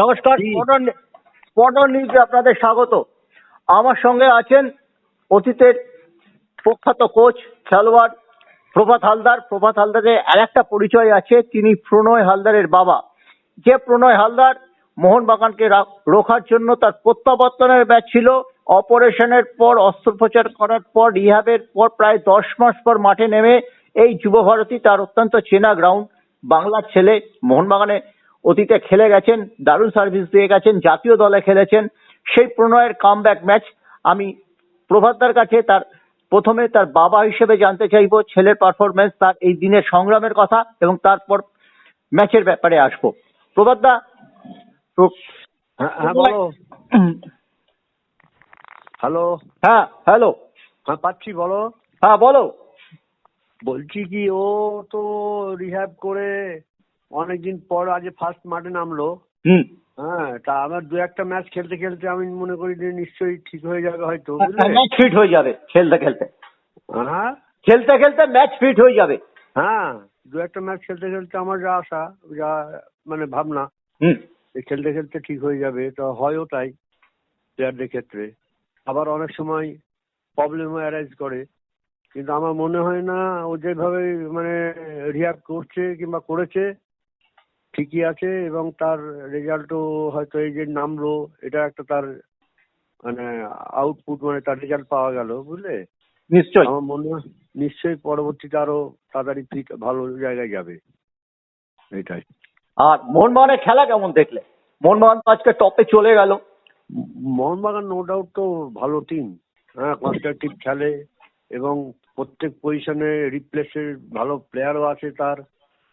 নমস্কার। স্পটন নিউজে আপনাদের স্বাগত। আমার সঙ্গে আছেন অতীতের প্রখ্যাত কোচ খেলোয়াড় প্রভাত হালদার। প্রভাত হালদারের আর একটা পরিচয় আছে তিনি প্রণয় হালদারের বাবা। যে প্রণয় হালদার মোহনবাগানকে রোখার জন্য তার প্রত্যাবর্তনের ব্যাচ ছিল। অপারেশনের পর অস্ত্রোপচার করার পর রিহাবের পর প্রায় দশ মাস পর মাঠে নেমে এই যুব ভারতী তার অত্যন্ত চেনা গ্রাউন্ড বাংলার ছেলে মোহনবাগানে অতীতে খেলে গেছেন দারুণ সার্ভিস দিয়ে গেছেন জাতীয় দলে খেলেছেন। সেই প্রণয়ের কামব্যাক ম্যাচ আমি প্রভাতদার কাছে তার প্রথমে তার বাবা হিসেবে জানতে চাইব ছেলের পারফরমেন্স তার এই দিনের সংগ্রামের কথা এবং তারপর ম্যাচের ব্যাপারে আসব। প্রভাতদা প্র- হ্যাঁ হ্যাঁ, হ্যালো। হ্যাঁ হ্যালো। হ্যাঁ পাচ্ছি বলো। হ্যাঁ বলো। বলছি কি ও তো রিহ্যাব করে অনেকদিন পর আজ ফার্স্ট মাঠে নামলো। হ্যাঁ তা আমার দু একটা ম্যাচ খেলতে খেলতে আমি মনে করি যে নিশ্চয়ই ঠিক হয়ে যাবে হয়তো ম্যাচ ফিট হয়ে যাবে খেলতে খেলতে। হ্যাঁ? খেলতে খেলতে ম্যাচ ফিট হয়ে যাবে। হ্যাঁ দু একটা ম্যাচ খেলতে খেলতে আমার যা আশা যা মানে ভাবনা হুম। খেলতে খেলতে ঠিক হয়ে যাবে তো হয়ও তাই প্লেয়ারদের ক্ষেত্রে। আবার অনেক সময় প্রবলেমও অ্যারাইজ করে। কিন্তু আমার মনে হয় না ও যেভাবে মানে রিয়াক্ট করছে কিংবা করেছে ঠিকই আছে এবং তার রেজাল্টও হয়তো এই যে নামলো এটা একটা তার মানে আউটপুট মানে তার রেজাল্ট পাওয়া গেল বুঝলে? নিশ্চয় আমার মনে হয় নিশ্চয়ই পরবর্তীতে আরও তাড়াতাড়ি ফিট ভালো জায়গায় যাবে। এটাই। আর মোহনবাগানের খেলা কেমন দেখলে? মোহনবাগান তো আজকে টপে চলে গেল। মোহনবাগান নো ডাউট তো ভালো টিম হ্যাঁ কনস্ট্রাকটিভ খেলে এবং প্রত্যেক পজিশনে রিপ্লেসের ভালো প্লেয়ারও আছে তার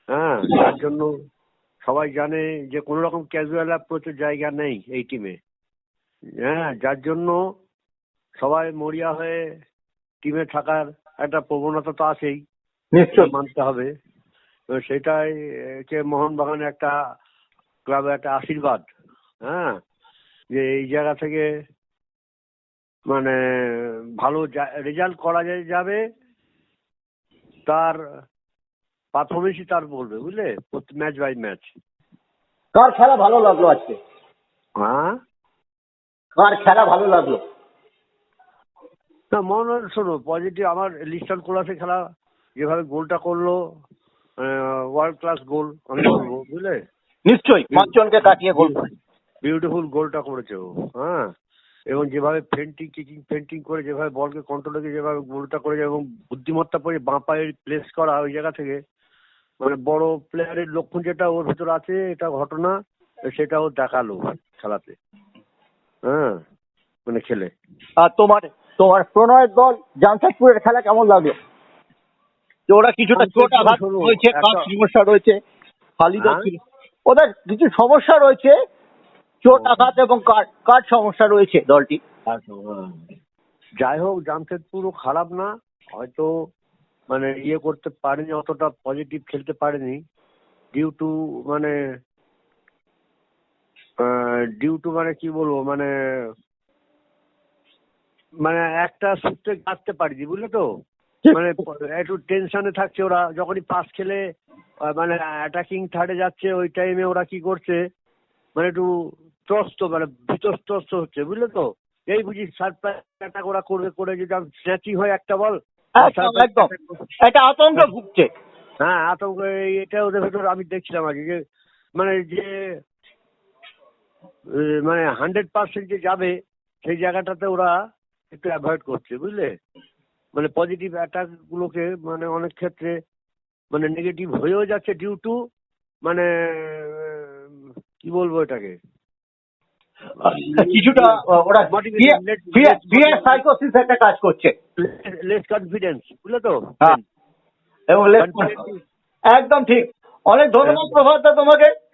হ্যাঁ তার জন্য সবাই জানে যে কোনো রকম ক্যাজুয়াল অ্যাপ্রোচের জায়গা নেই এই টিমে হ্যাঁ যার জন্য সবাই মরিয়া হয়ে টিমে থাকার একটা প্রবণতা তো আছেই। মানতে হবে। সেটাই যে মোহনবাগানের একটা ক্লাবের একটা আশীর্বাদ। হ্যাঁ যে এই জায়গা থেকে মানে ভালো রেজাল্ট করা যাবে তার পারফরমেন্সই তার বলবে বুঝলে? ম্যাচ বাই ম্যাচ কার খেলা ভালো লাগল আজকে? হ্যাঁ? কার খেলা ভালো লাগল? না মনে হয় শোনো পজিটিভ আমার লিস্টন কোলাসে খেলা যেভাবে গোলটা করল ওয়ার্ল্ড ক্লাস গোল আমি বলব বুঝলে? নিশ্চয়ই পাঁচজনকে কাটিয়ে গোল বিউটিফুল গোলটা করেছে ও হ্যাঁ? এবং যেভাবে ফেন্টিং কিকিং ফেন্টিং করে যেভাবে বলকে কন্ট্রোল রেখে যেভাবে গোলটা করেছে এবং বুদ্ধিমত্তা করে বাঁ পায়ে প্লেস করা ওই জায়গা থেকে মানে বড় প্লেয়ারের লক্ষণ যেটা ওর ভিতর আছে এটা ঘটনা সেটা ও দেখাল খেলাতে। হ্যাঁ মানে খেলে। আর তোমার তোমার প্রণয়ের দল জামশেদপুরের খেলা কেমন লাগল? যে ওরা কিছুটা চোট আঘাত রয়েছে সমস্যা রয়েছে? খালিদা হ্যাঁ? ওদের কিছু সমস্যা রয়েছে চোট আঘাত এবং কার সমস্যা রয়েছে দলটি? হ্যাঁ। যাই হোক জামশেদপুরও খারাপ না হয়তো মানে ইয়ে করতে পারেনি অতটা পজিটিভ খেলতে পারেনি। ডিউ টু মানে ডিউ টু মানে কি বলব মানে মানে একটা সূত্রে গাঁথতে পারিনি বুঝলে তো? মানে একটু টেনশনে থাকছে ওরা যখনই পাস খেলে মানে অ্যাটাকিং থার্ডে যাচ্ছে ওই টাইমে ওরা কি করছে মানে একটু ত্রস্ত মানে বিতস্ত্রস্ত হচ্ছে বুঝলে তো? এই বুঝি সারপ্রাইজ অ্যাটাক ওরা করবে করে যদি স্ন্যাচিং হয় একটা বল একদম একদম। এটা আতঙ্ক ভুগছে। হ্যাঁ আতঙ্ক এটা ওদের ভেতর আমি দেখছিলাম আগে যে মানে যে মানে হান্ড্রেড পার্সেন্ট যে যাবে সেই জায়গাটাতে ওরা একটু অ্যাভয়েড করছে বুঝলে? মানে পজিটিভ অ্যাটাক গুলোকে মানে অনেক ক্ষেত্রে মানে নেগেটিভ হয়েও যাচ্ছে ডিউ টু মানে কি বলব এটাকে? কিছুটা ওরা সাইকোসিস একটা কাজ করছে। লেস কনফিডেন্স বুঝলে তো? হ্যাঁ। এবং একদম ঠিক। অনেক ধন্যবাদ প্রভাত দা তোমাকে।